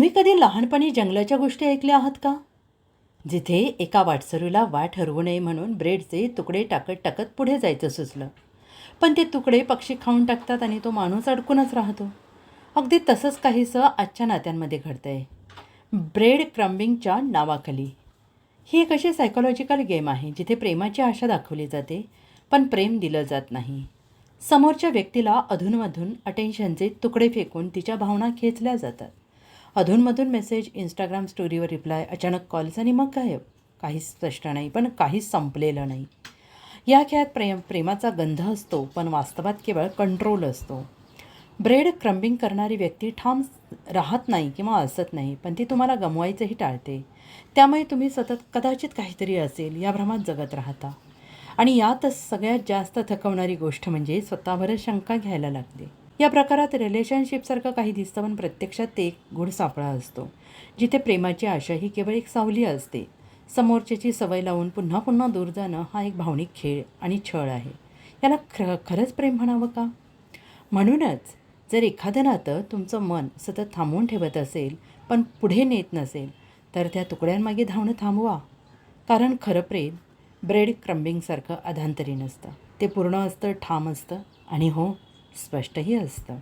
तुम्ही कधी लहानपणी जंगलाच्या गोष्टी ऐकल्या आहात का? जिथे एका वाटसरूला वाट हरवू नये म्हणून ब्रेडचे तुकडे टाकत टाकत पुढे जायचं सुचलं. पण ते तुकडे पक्षी खाऊन टाकतात आणि तो माणूस अडकूनच राहतो. अगदी तसंच काहीसं आजच्या नात्यांमध्ये घडतं आहे ब्रेड क्रम्बिंगच्या नावाखाली. ही एक अशी सायकोलॉजिकल गेम आहे जिथे प्रेमाची आशा दाखवली जाते पण प्रेम दिलं जात नाही. समोरच्या व्यक्तीला अधूनमधून अटेन्शनचे तुकडे फेकून तिच्या भावना खेचल्या जातात. अधूनमधून मेसेज इंस्टाग्राम स्टोरीवर रिप्लाय अचानक कॉल्स आणि मग गायब. काहीच स्पष्ट नाही पण काहीच संपलेलं नाही. या खेळात प्रेम प्रेमाचा गंध असतो पण वास्तवात केवळ कंट्रोल असतो. ब्रेड क्रम्बिंग करणारी व्यक्ती ठाम राहत नाही किंवा असत नाही पण ती तुम्हाला गमवायचंही टाळते. त्यामुळे तुम्ही सतत कदाचित काहीतरी असेल या भ्रमात जगत राहता. आणि यातच सगळ्यात जास्त थकवणारी गोष्ट म्हणजे स्वतःवरच शंका घ्यायला लागते. या प्रकारात रिलेशनशिपसारखं काही दिसतं पण प्रत्यक्षात ते एक गुढ सापळा असतो जिथे प्रेमाची आशा ही केवळ एक सावली असते. समोरच्याची सवय लावून पुन्हा पुन्हा दूर जाणं हा एक भावनिक खेळ आणि छळ आहे. याला खर खरंच प्रेम म्हणावं का? म्हणूनच जर एखादं नातं तुमचं मन सतत थांबवून ठेवत असेल पण पुढे नेत नसेल तर त्या तुकड्यांमागे धावणं थांबवा. कारण खरं प्रेम ब्रेड क्रम्बिंगसारखं अधांतरी नसतं. ते पूर्ण असतं ठाम असतं आणि हो स्पष्टही असतं.